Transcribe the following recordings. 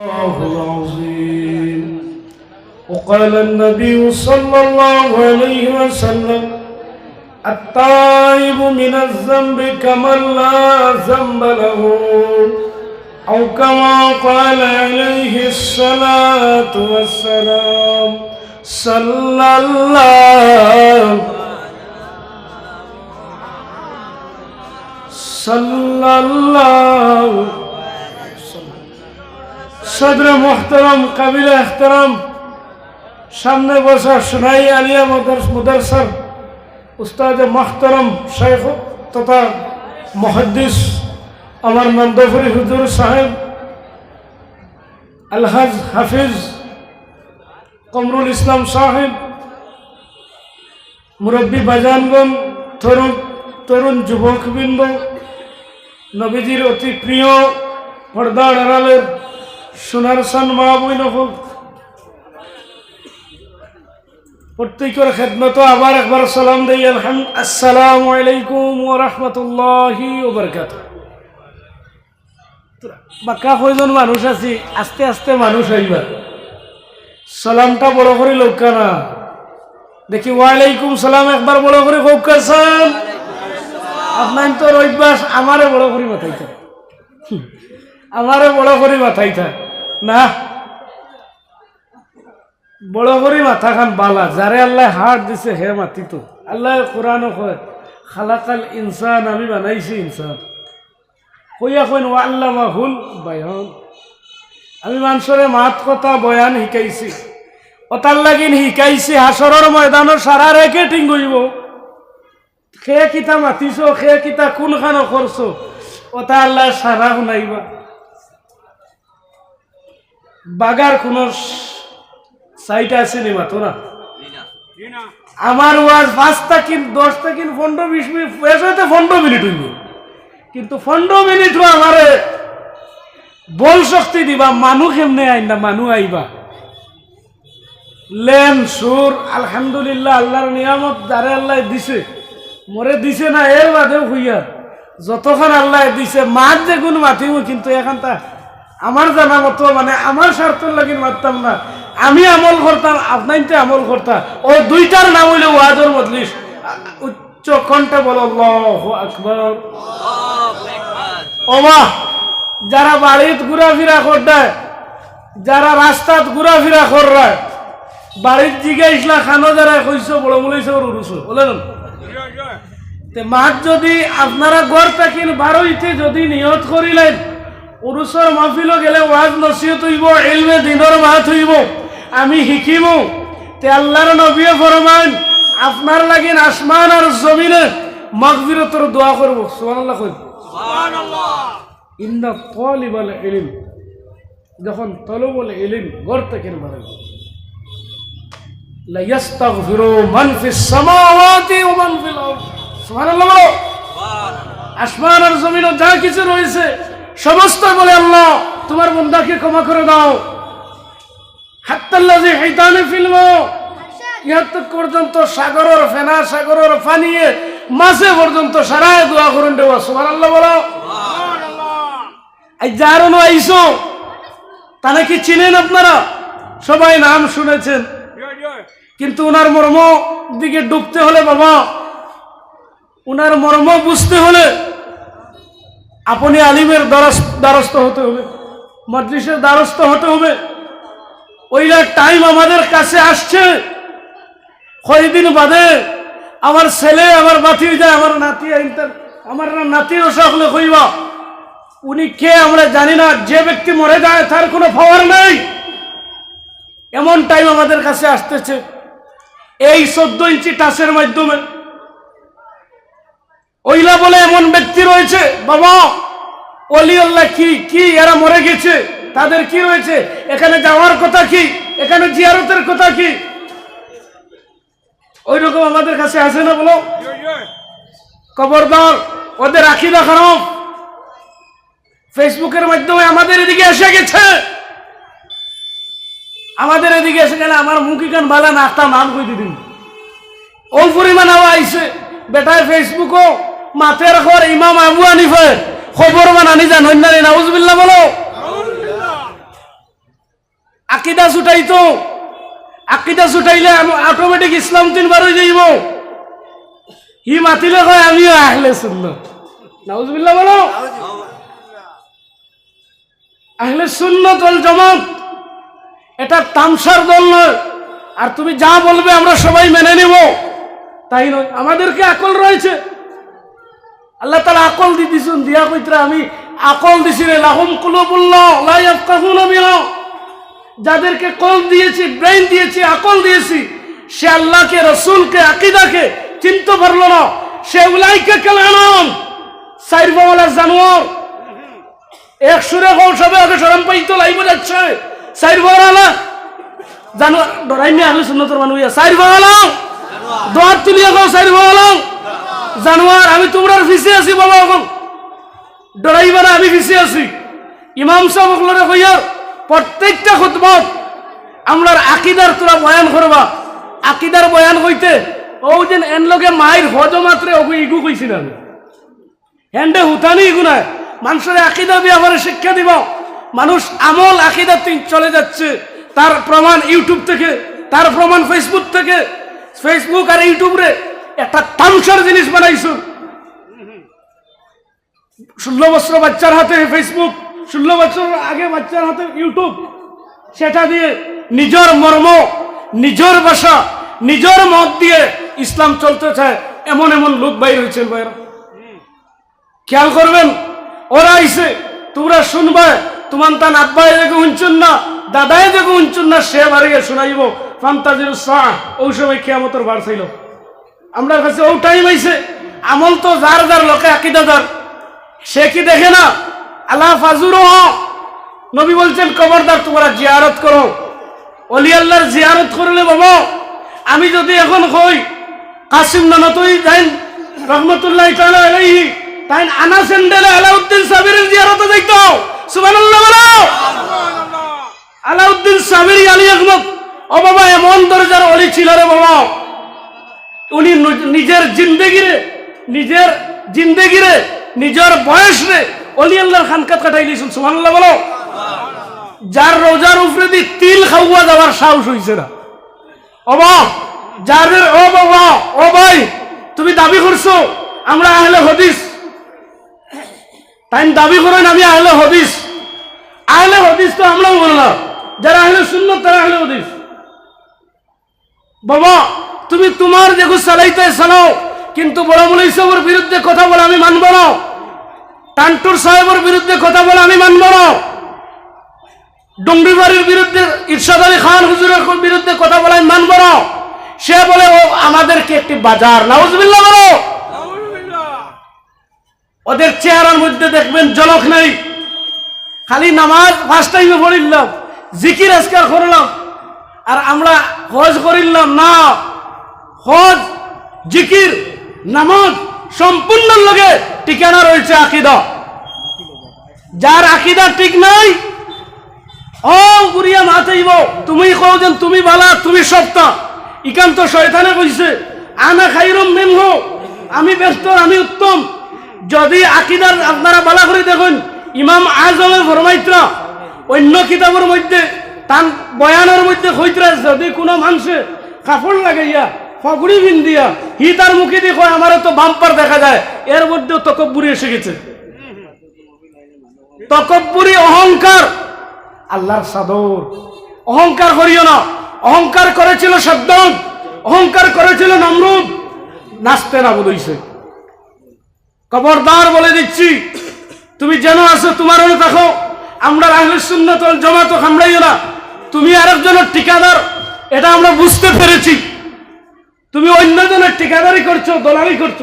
الله العظيم. وقال النبي صلى الله عليه وسلم التائب من الذنب كمن لا ذنب له. أو كما قال عليه الصلاة والسلام صلى الله صلى الله সদর মোহতরম, কাবিলা এহতরম সামনে বসা সোনাই আলিয়া মুদারসার উস্তাদ মোহতরম শেখ তথা মহাদ্দিস আমার নন্দপুরি হুজুর সাহেব, আলহাজ হাফিজ কমরুল ইসলাম সাহেব, মুরব্বী বাজানগণ, তরুণ তরুণ যুবকবৃন্দ, নবীজির অতি প্রিয় পর্দার আড়ালের সোনার সান মা বইন হোক প্রত্যেকের খেদমত আবার একবার সালাম দেই আসসালামু আলাইকুম ও রহমতুল্লাহি ওবরকাত বাক্কা কয়জন মানুষ আছি? আস্তে আস্তে মানুষ হইবা। সালামটা বড় করে লোকা না দেখি, ওয়ালাইকুম সালাম একবার বড় করে হোক কাসান আপনার তো অভ্যাস আমারে বড় করে মাথাইতে আমারে বড় করে মাথাইতা না। বড় করে মাথা খান বালা। যারে আল্লাহ হাট দিছে, হে মাতি তো। আল্লাহ কোরআন কয়, খালাকাল ইনসান, আমি বানাইছি ইনসান। কইয়া কইন ও আল্লাহ মাহুল বায়ন। আমি মানুষরে মাত কথা, বয়ান শিকাইছি। ওটার লাগিন শিকাইছি হাসৰৰ ময়দানৰ সারা রেখে টিঙ্গইব সে কিতা মাতিছ সে কিতা কোনখান করছ ওটা আল্লাহ সারা শুনাইবা। বাগার কোন সাইট আছে নি মাতো না আমার ওয়াজ পাঁচটা কিন দশটা কিন পনেরো বিশ মিনিট শেষ হইতে পনেরো মিনিট হইব। কিন্তু পনেরো মিনিটও আমারে বল শক্তি দিবা মানুষ এমনি আইন না মানুষ আইবা? লেন সুর আলহামদুলিল্লাহ আল্লাহর নিয়ামত যারে আল্লাহ দিছে। মরে দিছে না এর বাদেও হইয়া যতক্ষণ আল্লাহ দিছে মাত যে গুণ মাতিব কিন্তু এখানটা আমার জানা মতো মানে আমার স্বার্থের লাগি মারতাম না। আমি আমল করতাম আপনাইতে আমল করতাম ও দুইটার নাম হইলে ওয়াজর মজলিস উচ্চ কণ্ঠে বল আকবার ওমা যারা বাড়িত ঘোরাফেরা করতে যারা রাস্তাত ঘোরাফেরা কররা বাড়ির জিগাইছিলা খানো যারা কইছো বড় বলেছে ওর উরুছো বলেন মাত যদি আপনারা গড় থাকিন বারোইতে যদি নিয়ত করিলেন পুরুষর মাহফিল গেলে ওয়াজ নসিহত হইব এলমে দিনর মাত হইব। আমি শিকিব তে আল্লাহর নবীয় ফরমান আপনার লাগিন আসমান আর জমিনে মগবিরতর দোয়া করব। সুবহানাল্লাহ কই সুবহানাল্লাহ। ইন্না তালিবাল ইলম যখন তলবুল ইলম গড় থেকে বাড়াই লা ইস্তাগফিরু মান ফিস সামাওয়াতি ওয়া মান ফিল আরদ। সুবহানাল্লাহ বলো। সুবহানাল্লাহ। আসমান আর জমিনে যা কিছু রয়েছে সমস্ত বলে, আল্লাহ, তোমার বন্দাকে ক্ষমা করে দাও। হাত্তাল্লাজি হাইতানে ফিল্ম ইহাত্তক পর্যন্ত সাগরের ফেনা, সাগরের ফানিয়ে মাসে পর্যন্ত সারায় দোয়া করুন দেওয়া সুবহানাল্লাহ বলো। এই যার আইসো তাহলে কি চিনেন আপনারা? সবাই নাম শুনেছেন। কিন্তু ওনার মর্ম দিকে ডুবতে হলে বাবা ওনার মর্ম বুঝতে হলে আপনি আলিমের দ্বারস্থ হতে হবে মজলিসের দ্বারস্থ হতে হবে। ওইটা টাইম আমাদের কাছে আসছে। কয়েকদিন বাদে আমার ছেলে, আমার বাতি যায়, আমার নাতি আমার নাতি সকলে কইবা। উনি কে আমরা জানি না, যে ব্যক্তি মরে যায় তার কোনো পাওয়ার নেই। এমন টাইম আমাদের কাছে আসতেছে। এই চোদ্দ ইঞ্চি টাসের মাধ্যমে ওইলা বলে এমন ব্যক্তি রয়েছে, বাবা অলি আল্লাহ কি কি, এরা মরে গেছে, তাদের কি রয়েছে, এখানে যাওয়ার কথা কি, এখানে জিয়ারতের কথা কি? ওই রকম আমাদের কাছে আসে না বলো? খবরদার, ওদের আকিদা খারাপ। ফেসবুকের মাধ্যমে আমাদের এদিকে এসে গেছে। আমাদের এদিকে এসে গেলে আমার মুখি কান বালা না একটা নাম কই দিদিন ওই পরিমাণ আওয়া আইছে বেটায় ফেসবুকও মাথের খর ইমাম আবু আনিফে খবর বানানি জান হন্যানি নাউজবিল্লা বলো। আকিদা ছুটাইতো। আকিদা ছুটাইলে অটোমেটিক ইসলাম তিনবার হয়ে যাইব। হি মাতিলে কয়, আমিও আহলে সুন্নত নাউজুবিল্লাহ বলো। আহলে সুন্নত ওয়াল জামাত, এটা তামসার দল নয়। আর তুমি যা বলবে আমরা সবাই মেনে নেব। তাই নয়, আমাদেরকে আকল রয়েছে। আল্লাহ তালা আকল দি দিছুন, দিয়া কইতরা আমি আকল দিছি রে, লাহুম কুলুবুল্লাহ যাদেরকে কল দিয়েছি ব্রেন দিয়েছি, আকল দিয়েছি, সে আল্লাহকে, রসুলকে, আকিদাকে চিনতে পারল না। সে উলাইকে কেলাম সাইরবাওয়ালা জানোয়ার। এক সুরে কৌ সবে আগে সরম পাইতো লাইব যাচ্ছে। সাইরবাওয়ালা জানোয়ার ডরাই নিয়ে আলু সুন্নতর মানুষ সাইরবাওয়ালা দোয়ার তুলিয়া কও সাইরবাওয়ালা জানোয়ার, আমি তোমরা ফিসে আছি, বাবা এখন। ডরাইবা না, আমি ফিসে আছি। ইমাম সাহেব কইয়ার প্রত্যেকটা খুতবত আমরার আকিদার তোরা বয়ান করবা। আকিদার বয়ান হইতে ও যেন এন লগে মায়ের হজ মাত্রে ওগু ইগু কইছিল আমি। হ্যান্ডে হুতানি ইগু নাই। মানুষের আকিদা আমার শিক্ষা দিব। মানুষ আমল আকিদা চলে যাচ্ছে। তার প্রমাণ ইউটিউব থেকে, তার প্রমাণ ফেসবুক থেকে। ফেসবুক আর ইউটিউব রে একটা তামসার জিনিস বানাইছো। ষোলো বছর বাচ্চার হাতে ফেসবুক ষোলো বছর আগে বাচ্চার হাতে ইউটিউব সেটা দিয়ে নিজের মর্ম, নিজের ভাষা, নিজের মত দিয়ে ইসলাম চলতে চায় এমন এমন লোক বাইর হয়েছেন খেয়াল করবেন, ওরা আইসে তোমরা শুনবে, তোমার তান আব্বাই দেখে উঞ্চুন না, দাদাই দেখে উঞ্চুন না, সে বাড়িয়ে শোনাইব। ফান্তাজির সাহ ওই সময় খেয়ামতর বার ছিল আমরা কাছে ও টাইম আইছে আমল তো যার যার লোকে আকিদাদার সে কি দেখে না? আল্লাহ ফাজুর নবী বলছেন, কবরদার, তোমরা জিয়ারত করো। অলি আল্লাহর জিয়ারত করলে বাবা, আমি যদি এখন কই, কাসিম নানতুই যাইন, রহমতুল্লাহ আলাইহি তাই আনা সেন্ডেলে আলাউদ্দিন সাবিরের জিয়ারতে যাইতো। বলো। আলাউদ্দিন সাবিরি আলী আহমদ, ও বাবা, এমন দরজার অলি ছিল রে বাবা। উনি নিজের জিন্দেগিরে নিজের জিন্দেগিরে, নিজের বয়স রে অলি আল্লাহর খানকাত কাটাই দিয়েছেন সুবহানাল্লাহ বলো। যার রোজার উপরে দি তিল খাওয়া যাওয়ার সাহস হইছে না। অবা যাদের ও বাবা, ও ভাই, তুমি দাবি করছ, আমরা আহলে হদিস। তাই দাবি করেন আমি আহলে হদিস। আহলে হদিস তো আমরাও বললাম, যারা আহলে সুন্নত তারা আহলে হদিস। বাবা তুমি তোমার দেখো চালাইতে চালাও, কিন্তু বড় মৌলী সাহেবের বিরুদ্ধে কথা বলে আমি মানব না। টান্টুর সাহেবের বিরুদ্ধে কথা বলে আমি মানব না। ডুঙ্গিবাড়ির বিরুদ্ধে ইরশাদ আলী খান হুজুরের বিরুদ্ধে কথা বলে আমি মানব না। সে বলে, ও, আমাদেরকে একটি বাজার নাউজবিল্লা বলো। ওদের চেহারার মধ্যে দেখবেন জলক নেই। খালি নামাজ ফার্স্ট টাইমে পড়িলাম, জিকির আজকার করলাম, আর আমরা হজ করিলাম না। হজ, জিকির, নামাজ সম্পূর্ণ লগে ঠিকানা রয়েছে আকিদা। যার আকিদা ঠিক নাই, ও গুরিয়া মাথাইব তুমি কও যেন তুমি বালা, তুমি সপ্তা ইকান্ত শয়তানে কইছে, আনা খাইরম মেনহ, আমি ব্যস্ত, আমি উত্তম। যদি আকিদার আপনারা বালা করে দেখুন, ইমাম আজমের ফরমাইত্রা অন্য কিতাবের মধ্যে তান বয়ানের মধ্যে হইতরা যদি কোনো মানুষে কাপড় লাগাইয়া ফগুড়ি বিন দিয়া হি তার মুখে দিয়ে কয় আমারও তো বাম্পার দেখা যায়। এর মধ্যেও তকব্বুরি এসে গেছে। তকব্বুরি অহংকার। আল্লাহর সাদর। অহংকার করিও না। অহংকার করেছিল সদ্দম। অহংকার করেছিল নমরুদ। নাচতে না বলেছে। খবরদার বলে দিচ্ছি, তুমি যেন আসো তোমারও দেখো আমরা আহলে সুন্নত ওয়াল জামাত খামড়াইও না। তুমি আরেকজনের ঠিকাদার। এটা আমরা বুঝতে পেরেছি। তুমি অন্যজনের ঠিকাদারি করছ, দলালি করছ।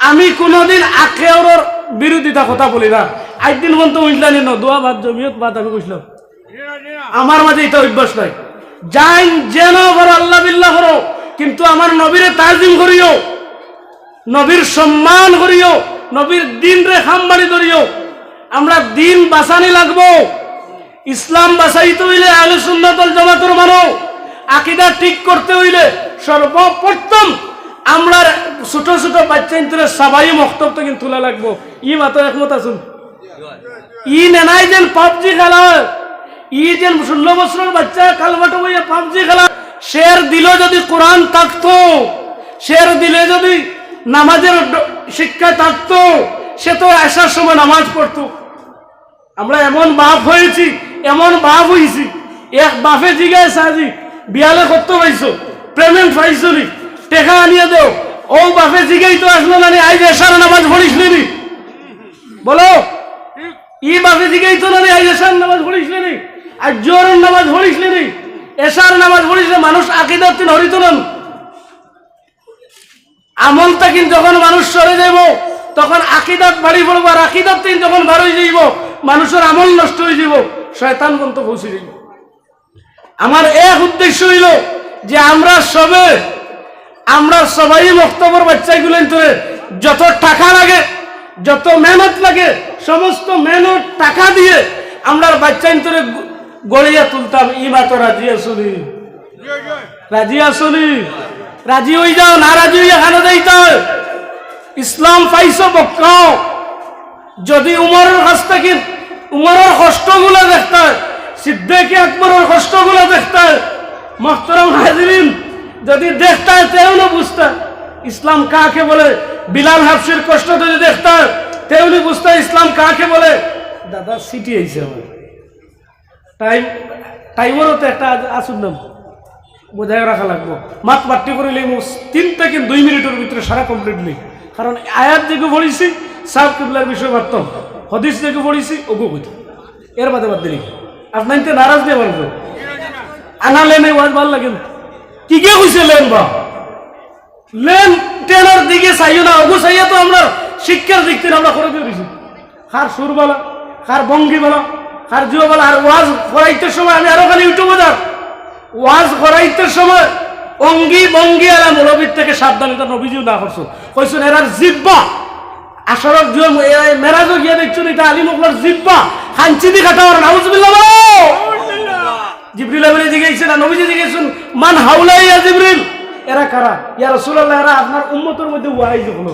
আমি কোনোদিন আখেওর বিরোধিতা কথা বলি না। একদিন পর্যন্ত উঠলানি ন দোয়া বাদ, জমিয়ত বাদ, আমি বুঝলাম আমার মাঝে এটা অভ্যাস নাই। যাইন যেন বড় আল্লাহ বিল্লাহ করো, কিন্তু আমার নবীরে তাজিম করিও, নবীর সম্মান করিও, নবীর দিন রে খামবাড়ি ধরিও। আমরা দিন বাঁচানি লাগবো। ইসলাম বাঁচাইতে হইলে আলু সুন্নাতল জমাতর মানো আকিদা ঠিক করতে হইলে সর্বপ্রথম আমরা ছোট ছোট বাচ্চা ইন্তরে সবাই মক্তব্য কিন্তু তোলা লাগবো। ই মাত্র একমত আসুন ই নেনাই যেন পাবজি খেলা ই যেন ষোলো বছরের বাচ্চা কালবাটো বইয়া পাবজি খেলা শের দিল যদি কোরআন থাকতো, শের দিলে যদি নামাজের শিক্ষা থাকতো, সে তো আসার সময় নামাজ পড়তো। আমরা এমন বাপ হয়েছি, এমন বাপ হয়েছি এক বাপে জিগায় সাজি বিয়ালে করতে পাইছো, পেমেন্ট পাইছো নি? টেকা আনিয়ে দেও। ও বাপে জিগাই তো আসলো না আজ এসার নামাজ পড়িস নি বলো, ই বাপে জিগাই তো না আজ এসার নামাজ পড়িস নি আর জোরের নামাজ পড়িস নি এসার নামাজ পড়িস মানুষ আকিদার তিন হরিত নন আমল তাকিন যখন মানুষ সরে যাইব তখন আকিদাত বাড়ি পড়ব আর আকিদাত তিন যখন হয়ে যাইব মানুষের আমল নষ্ট হয়ে যাব, শয়তান পর্যন্ত পৌঁছে যাইব আমার এক উদ্দেশ্য হইল যে আমরা সবে, আমরা সবাই বক্তব্যের বাচ্চাগুলো ধরে যত টাকা লাগে, যত মেহনত লাগে, সমস্ত মেহনত টাকা দিয়ে আমরা বাচ্চা ধরে গড়িয়া তুলতাম। ইমা তো রাজি আসুনি রাজি আসুনি রাজি হয়ে যাও, না রাজি হইয়া খানো যাইতে। ইসলাম পাইছো বক্কাও যদি উমরের কাছ থেকে উমরের কষ্টগুলো দেখতে সিদ্দিকে আকবরের কষ্টগুলো দেখতে হয়, মোহতরম হাজরিন যদি দেখতে হয় তেমনি বুঝতে হয়, ইসলাম কাকে বলে? বিলাল হাফসির কষ্ট যদি দেখতে হয়, তেমনি বুঝতে হয় ইসলাম কাকে বলে? দাদা সিটি আইছে আমার। টাইম টাইমেরও তো একটা আসুন নাম। বোঝাই রাখা লাগবো। মাত মাটি করিলে তিন থেকে দুই মিনিটের ভিতরে সারা কমপ্লিটলি কারণ আয়াত যেগুলো পড়িছি সাব কিবলার বিষয় পারতাম হদিস যেগুলো পড়িছি ওগু কইতাম এর বাদে বাদ দিলি। আপনার তো নারাজ দিয়ে বলব আনা লেনে ওয়াজ ভালো লাগে। কি কে কইছে লেন বা? লেন টেনার দিকে চাইও না ওগু চাইয়া তো আমরা শিক্ষার দিক থেকে আমরা করে দিয়ে দিছি খার সুর বলা খার ভঙ্গি বলা আর ওয়াজ করাইতে সময় আমি আরও খালি ইউটিউবে যাক ওয়াজ করাইতে সময় অঙ্গি বঙ্গি আলা মুরবির থেকে সাবধানিতা নবীজিও না করছ। কইছেন, এরার জিব্বা আসরক জিও মেরাজও গিয়ে দেখছেন এটা আলী মোগলার জিব্বা হাঞ্চি দি কাটা আর নাউজুবিল্লাহ বলো। জিবরিল আমিনে জিজ্ঞাসা না নবীজি জিজ্ঞাসুন মান হাউলাই ইয়া জিবরিল? এরা কারা? ইয়া রাসূলুল্লাহ, এরা আপনার উম্মতের মধ্যে ওয়াইজ হলো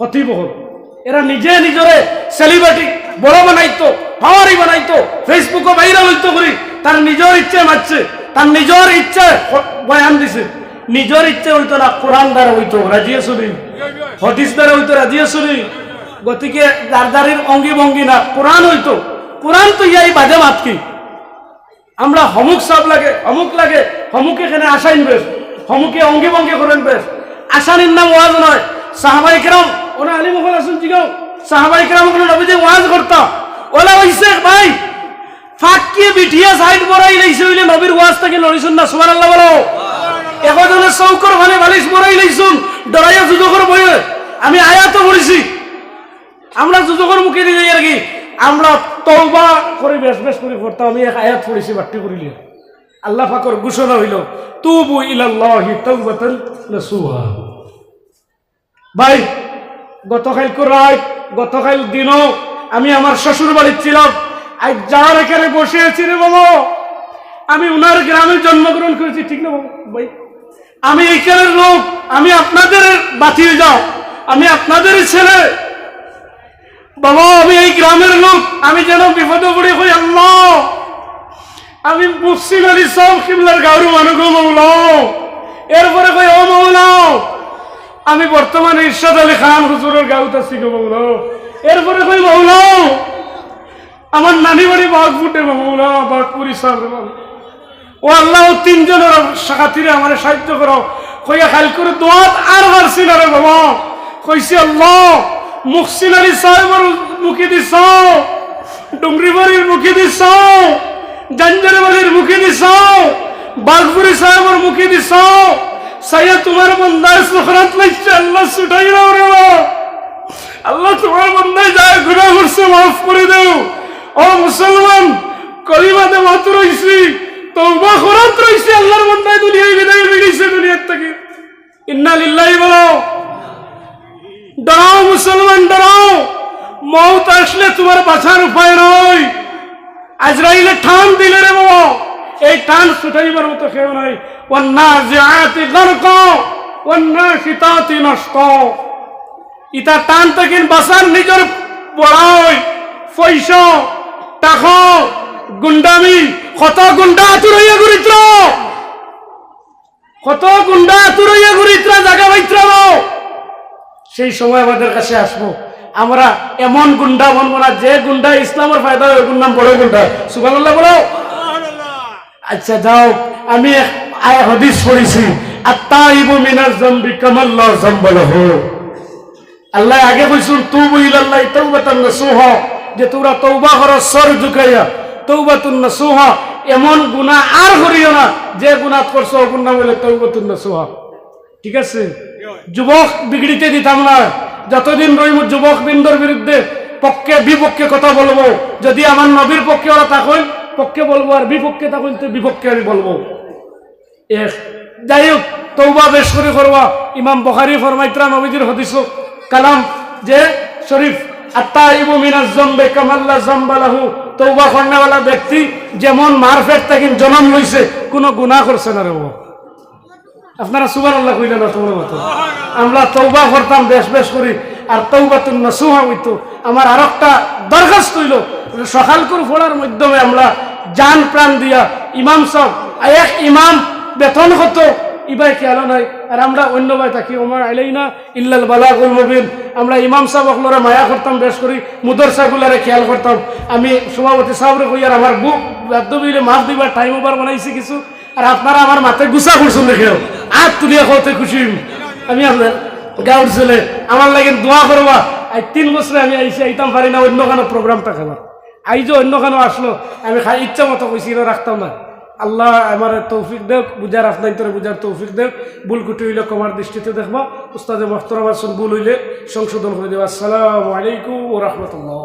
কতিব হল এরা নিজে নিজরে সেলিব্রিটি বড় বানাইতো পাওয়ারি বানাইতো ফেসবুকে ভাইরাল হইতো করি তার নিজের ইচ্ছে মারছে, তার নিজের ইচ্ছে বয়ান দিছে। নিজের ইচ্ছে হইতো না, কোরআন দ্বারা হইতো রাজিয়ে শুনি হদিস দ্বারা হইতো রাজিয়ে শুনি গতিকে দারদারির অঙ্গি ভঙ্গি না, কোরআন হইতো। কোরআন তো ইয়াই বাজে মাত কি? আমরা হমুক সব লাগে, হমুক লাগে, হমুক এখানে আসাইন বেশ, হমুকে অঙ্গে ভঙ্গে করেন বেশ। আসানির নাম ওয়াজ নয়। সাহাবাই কেরাম ওরা আলী মোহাম্মদ আসুন জিগাও, সাহাবাই কেরাম ওখানে নবীজি ওয়াজ করতাম ওলা হইছে ভাই ফাঁকিয়ে বিটিয়া সাইড বড়াই লাইছে হইলে নবীর ওয়াজ থেকে লড়িছুন না সুমান আল্লাহ বলো। একজনে চৌকর ভালে বালিশ বড়াই লাইছুন, ডরাইয়া যুজকর বইয়ে। আমি আয়াত পড়েছি। আমরা যুজকর মুখে দিয়ে আর কি। আমরা তওবা করে বেশ বেশ করে করতাম আমি এক আয়াত পড়েছি বাট্টি করিলি আল্লাহ পাকর ঘোষণা হইল, তুবু ইলাল্লাহি তাওবাতান ভাই, গতকাল রাত, গতকাল দিনও আমি আমার শ্বশুর বাড়ির ছিলাম। আজ যার এখানে বসে আছি রে বাবা আমি উনার গ্রামে জন্মগ্রহণ করেছি, ঠিক না ভাই, আমি এইখানের লোক, আমি আপনাদের বাঁচিয়ে যাও। আমি আপনাদের ছেলে। বাবা, আমি এই গ্রামের লোক। আমি যেন বিপদে পড়ে হই আল্লাহ। আমি মুসিম আলী সব কিবলার গারু মানুষ মৌলাও এরপরে কই, ও মৌলাও আমি বর্তমানে ইরশাদ আলী খান হুজুরের গাউত আছি গো মৌলাও এরপরে কই মৌলাও আমার নানি বাড়ি বাঘপুটে মৌলা, বাঘপুরি সাহেব ও আল্লাহ তিনজনের সাথীরে আমার সাহায্য করো। কইয়া খাল করে দোয়াত আর হারছি না রে বাবা। কইছি, আল্লাহ মুখসিন আলী সাহেবের মুখে দিছ ডুংরি বাড়ির মুখে দিছ জাঞ্জারে বাড়ির মুখে দিছ বাঘপুরি সাহেবের মুখে দিছ সাইয়া, তোমার বন্দায় সুখরাত লাগছে, আল্লাহ রে বাবা। আল্লাহ তোমার বন্দায় যায় গুণা করছে, মাফ করে দেও। ও মুসলমান কলিমাতে মাত্র রইছি, তওবা করাত রইছি, আল্লাহর বন্দায় দুনিয়ায় বিদায় গেছে, দুনিয়ার থেকে। ইন্না লিল্লাহি বলো ডরাও মুসলমান ডরাও মৌত আসলে তোমার বাঁচার উপায় নয়। আজরাইলে ঠান দিলে রে বাবা। এই টান ছুটাইবার মতো কেউ নাই। অন্যা জিয়াতি গর্ক অন্যা শীতাতি নষ্ট ইটা টান থেকে বাঁচার নিজের পড়াই পয়সা, টাকা, গুন্ডামি। কত গুন্ডা তুরইয়া গুরিত্র কত গুন্ডা তুরইয়া গুরিত্র জায়গা বাইত্র সেই সময় আমাদের কাছে আসব। আমরা এমন গুন্ডা বনবো না যে গুন্ডা ইসলামের ফায়দা ওই গুন্ডা বড় গুন্ডা। সুবানুল্লাহ বলো। আচ্ছা যাও আমি আয় হদিস পড়েছি। আল্লাহ আগে তুবু যে তোমরা তওবা করো সর ঝুঁকাইয়া। তওবাতুন নাসুহা এমন গুনাহ আর করিও না যে গুনাহ করছ গুনাহ বলে তওবাতুন নাসুহা। ঠিক আছে? যুবক বিগড়িতে দিতাম না। যতদিন রইব যুবক বৃন্দর বিরুদ্ধে পক্ষে বিপক্ষে কথা বলব। যদি আমার নবীর পক্ষে ওরা তখন পক্ষে বলব আর বিপক্ষে তখন তো বিপক্ষে আমি বলব। এক যাই হোক তৌবা বেশ করে করবা। ইমাম বখারি ফরমাইত্রা নবীজির হদিস কালাম যে শরীফ আত্মা ইবু মিনাজ জম্বে কামাল্লা জম্বালাহু তৌবা করনেওয়ালা ব্যক্তি যেমন মারফেট থাকি জন্ম লইছে কোনো গুনাহ করছে না রে ও আপনারা সুবান আল্লাহ কইলেন না তোমার মতো আমরা তৌবা করতাম, বেশ বেশ করি। আর তৌবা তুন নসুহা হইতো। আমার আর একটা দরখাস্ত হইল সকাল করে ফোড়ার মাধ্যমে আমরা জান প্রাণ দিয়া ইমাম সব এক ইমাম বেতন কত ইবাই খেয়াল নাই। আর আমরা অন্য ভাই থাকি, ওমার আইলেই না ইল্লাল বালাগুল মুবিন। আমরা ইমাম সাহেব অকলরা মায়া করতাম, বেশ করি। মুদরসাগুলারে খেয়াল করতাম। আমি সভাপতি সাহেবরে কই, আর আমার বুক বাদ্যবিলে মাছ দিবার টাইম ওভার বানাইছি কিছু। আর আপনারা আমার মাথায় গুছা করছেন দেখেও আর তুলিয়া খাওয়াতে খুশি। আমি আপনার গাঁর ছেলে আমার লাগে দোয়া করবা আজ তিন বছরে আমি আইসি আইতাম পারি না অন্য কোনো প্রোগ্রামটা খাবার আই যে অন্য কেন আসলো, আমি খাই ইচ্ছা মতো কইছি রাখতাম না। আল্লাহ আমার তৌফিক দেব বুঝার আপনার তোরে বুঝার তৌফিক দেব ভুল কুটি হইলে কমার দৃষ্টিতে দেখব। উস্তাদে মখতরাম আসুন ভুল হইলে সংশোধন করে দেবো। আসসালামু আলাইকুম ও রহমতুল্লাহ।